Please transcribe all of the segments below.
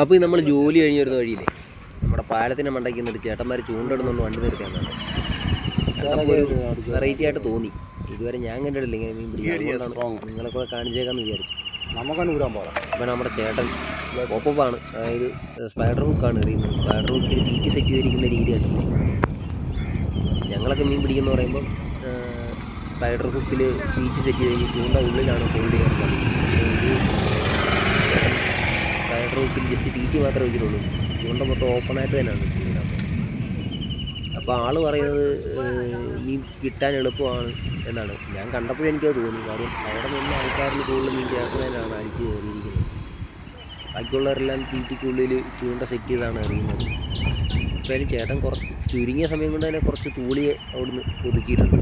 അപ്പോൾ നമ്മൾ ജോലി കഴിഞ്ഞ് വരുന്ന വഴിയില്ലേ? നമ്മുടെ പാലത്തിന്റെ മണ്ടയ്ക്ക് നിന്നിട്ട് ചേട്ടന്മാർ ചൂണ്ടിടുന്നുണ്ട് വണ്ടി നിർത്തിയാൽ ഒരു വെറൈറ്റി ആയിട്ട് തോന്നി. ഇതുവരെ ഞാൻ കണ്ടിട്ടില്ല ഇങ്ങനെ മീൻ പിടിക്കാൻ നിങ്ങളെ കൂടെ കാണിച്ചേക്കാന്ന് വിചാരിച്ചു. നമുക്കാണ് ഊരാൻ പോകാം അപ്പോൾ നമ്മുടെ ചേട്ടൻ ഒപ്പാണ് അതായത് സ്പൈഡർ ഹുക്കാണ് എറിയുന്നത് സ്പൈഡർ ഹുക്കിൽ തീറ്റി സെറ്റ് ചെയ്തിരിക്കുന്ന രീതിയാണ് ഞങ്ങളൊക്കെ മീൻ പിടിക്കുന്ന പറയുമ്പോൾ സ്പൈഡർ ഹുക്കിൽ തീറ്റി സെറ്റ് ചെയ്ത് ചൂണ്ട ഉള്ളിലാണ് ഹോൾഡ് ചെയ്യാറുള്ളത്. പക്ഷേ ഇത് ചേട്ടൻ സ്പൈഡർ ജസ്റ്റ് ജസ്റ്റ് തീറ്റി മാത്രമേ വെച്ചിട്ടുള്ളൂ ചൂണ്ട മൊത്തം ഓപ്പണായിട്ട് തന്നെയാണ് ഇട്ടിരിക്കുന്നത് അപ്പോൾ ആൾ പറയുന്നത് മീൻ കിട്ടാൻ എളുപ്പമാണ് എന്നാണ്. ഞാൻ കണ്ടപ്പോൾ എനിക്കത് തോന്നി. കാര്യം അവിടെ നിന്ന് ആൾക്കാരിൽ കൂടുതൽ മീൻ ചേർക്കുന്നതിനാണ് അടിച്ച് കയറിയിരിക്കുന്നത്. ബാക്കിയുള്ളവരെല്ലാം തീറ്റിക്കുള്ളിൽ ചൂണ്ട സെറ്റ് ചെയ്താണ് അറിയുന്നത് അപ്പോൾ അതിന് ചേട്ടൻ കുറച്ച് ചുരുങ്ങിയ സമയം കൊണ്ട് തന്നെ കുറച്ച് തൂളി അവിടുന്ന് ഒതുക്കിയിട്ടുണ്ട്.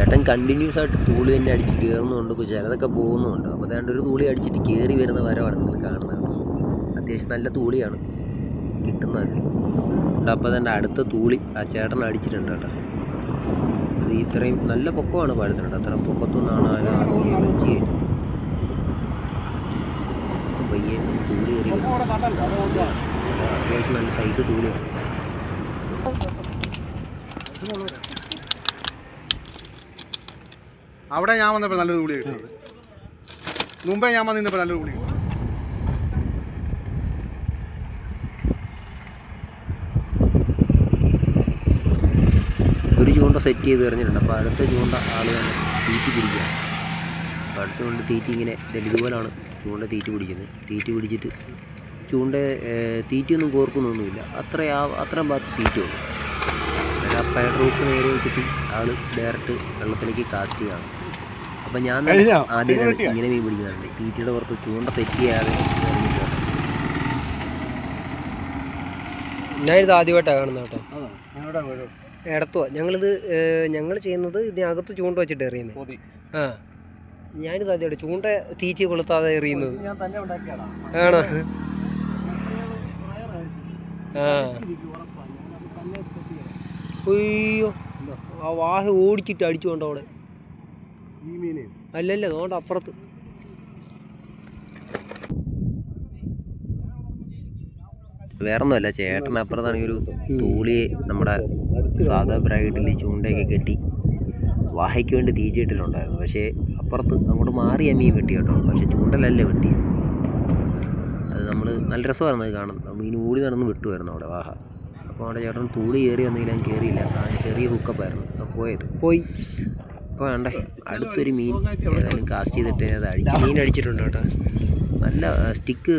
ചേട്ടൻ കണ്ടിന്യൂസ് ആയിട്ട് തൂളി തന്നെ അടിച്ച് കയറുന്നുണ്ട് ചിലതൊക്കെ പോകുന്നുണ്ട്. അപ്പോൾ അതുകൊണ്ട് ഒരു തൂളി അടിച്ചിട്ട് കയറി വരുന്ന വരവാണ് നിങ്ങൾ കാണുന്നത് അത്യാവശ്യം നല്ല തൂളിയാണ് കിട്ടുന്നത്. അപ്പോൾ തന്നെ അടുത്ത തൂളി ആ ചേട്ടൻ അടിച്ചിട്ടുണ്ട് കേട്ടോ. അത് ഇത്രയും നല്ല പൊക്കമാണ് പാടത്തിനുണ്ട് അത്ര പൊക്കത്തുനിന്നാണ് ആ ആമിയെ വലിച്ചു കയറ്റുന്നത്. പയ്യെ തൂളി കയറി അത് അത്യാവശ്യം നല്ല സൈസ് തൂളിയാണ്. അവിടെ ഞാൻ വന്നപ്പോൾ നല്ലൊരു ഗുളി കിട്ടിയത് മുമ്പേ ഞാൻ വന്നിരുന്നപ്പോൾ നല്ലൊരു ഗുളി കിട്ടി. ഒരു ചൂണ്ട സെറ്റ് ചെയ്ത് എറിഞ്ഞിട്ടുണ്ട്. അപ്പോൾ അടുത്ത ചൂണ്ട ആൾ തന്നെ തീറ്റി പിടിക്കുക. അപ്പോൾ അടുത്ത ചൂണ്ട തീറ്റി ഇങ്ങനെ ഇതുപോലാണ് ചൂണ്ട തീറ്റി പിടിക്കുന്നത്. തീറ്റി പിടിച്ചിട്ട് ചൂണ്ട തീറ്റിയൊന്നും കോർക്കുന്നൊന്നുമില്ല. അത്ര അത്രയും ഭാഗത്ത് തീറ്റയുള്ളൂ എന്നിട്ട് ആ സ്പൈഡർ റൂപ്പ് നേരെ വെച്ചിട്ട് ആൾ ഡയറക്റ്റ് വെള്ളത്തിലേക്ക് കാസ്റ്റ് ചെയ്യുകയാണ്. അപ്പം ഞാൻ ആദ്യം? ആദ്യമായിട്ടാണ് ഇങ്ങനെ മീൻ പിടിക്കുന്നുണ്ട്. തീറ്റയുടെ പുറത്ത് ചൂണ്ട സെറ്റ് ചെയ്യാതെ ഞാനിത് ആദ്യമായിട്ടാണ് കാണുന്നത് കേട്ടോ. ഇടത്തുവാ. ഞങ്ങളിത് ഞങ്ങൾ ചെയ്യുന്നത് ഇതിനകത്ത് ചൂണ്ട വെച്ചിട്ട് എറിയുന്നത് ആ. ഞാനിത് ആദ്യമായിട്ട് ചൂണ്ട തീറ്റി കൊളുത്താതെ എറിയുന്നത്. ഞാൻ തന്നെ ഉണ്ടാക്കിയതാ. ആണോ? ആ. അയ്യോ. ആ വാഹ ഓടിച്ചിട്ട് അടിച്ചുകൊണ്ട് അവിടെ. അല്ലല്ല അതുകൊണ്ട് അപ്പുറത്ത്. വേറൊന്നുമല്ല ചേട്ടൻ അപ്പുറത്താണെങ്കിൽ ഒരു തൂളിയെ നമ്മുടെ സാധാ ബ്രൈഡിൽ ചൂണ്ടയൊക്കെ കെട്ടി വാഹയ്ക്ക് വേണ്ടി തീറ്റിയിട്ടിട്ടുണ്ടായിരുന്നു. പക്ഷേ അപ്പുറത്ത് അങ്ങോട്ട് മാറി ആ മീൻ വെട്ടി കേട്ടോ. പക്ഷേ ചൂണ്ടലല്ലേ വെട്ടി അത് നമ്മൾ നല്ല രസമായിരുന്നു അത് കാണുന്നത് മീൻ ഓടി നടന്ന് വിട്ടുമായിരുന്നു അവിടെ വാഹ. അപ്പോൾ അവിടെ ചേട്ടൻ തൂളി കയറി വന്നെങ്കിൽ ഞാൻ കയറിയില്ല. ആ ചെറിയ ഹുക്കപ്പായിരുന്നു അപ്പോൾ പോയത്. പോയി. അപ്പോൾ വേണ്ടേ അടുത്തൊരു മീൻ ഏതായാലും കാസ്റ്റ് ചെയ്തിട്ട് അത് അടിച്ചു മീൻ അടിച്ചിട്ടുണ്ട് കേട്ടോ. നല്ല സ്റ്റിക്ക്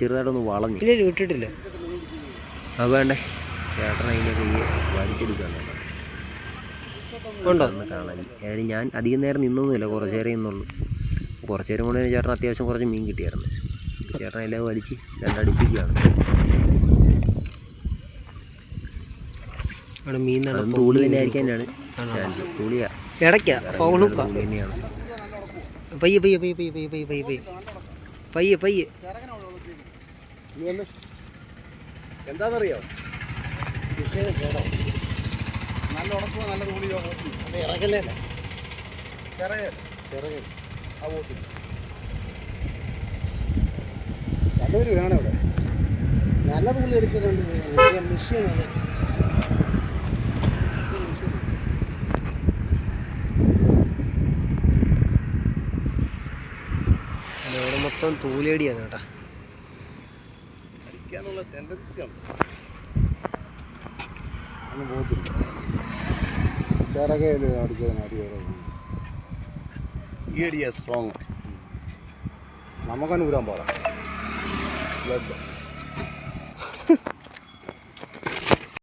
ചെറുതായിട്ടൊന്ന് വളഞ്ഞു. ഇല്ല വിട്ടിട്ടില്ല അപ്പോൾ വേണ്ടേ ചേട്ടൻ അതിന്റെ കൈ വലിച്ചെടുക്കാൻ ഉണ്ടോ? ഒന്ന് കാണാൻ ഏതായാലും ഞാൻ അധികം നേരം നിന്നൊന്നുമില്ല കുറച്ച് നേരം നിന്നുള്ളൂ. കുറച്ച് നേരം കൊണ്ട് ചേട്ടൻ അത്യാവശ്യം കുറച്ച് മീൻ കിട്ടിയായിരുന്നു. ചേട്ടൻ എല്ലാം വലിച്ച് രണ്ടടുപ്പിക്കുകയാണ്. അവിടെ മീൻ തൂളി തന്നെ ആയിരിക്കാനാണ് ചാൻസ് തൂളിയാ. ഇടയ്ക്ക ഫൗളുക്ക തൂളി തന്നെയാണ്. പയ്യെ പയ്യെ പയ്യെ പയ്യെ പയ്യെ പയ്യെ പയ്യെ പയ്യെ. പയ്യെ എന്താണെന്നറിയോ നല്ല ഉറപ്പുള്ള നല്ല തൂളിയോ ഇറക്കല്ലേ ചിറക് ചിറക് ആ നല്ലൊരു വേണം ഇവിടെ നല്ല തൂളി അടിച്ചിട്ടുണ്ട് മെഷീനാണ് ഇവിടെ മൊത്തം തൂലേടിയാണ് കേട്ടോ. അടിക്കാനുള്ള ടെൻഡൻസി ഉണ്ട്. ഒന്നും പോകത്തില്ല. ചിറകയിൽ ഈ അടിയാ സ്ട്രോങ് ബ്ലഡ്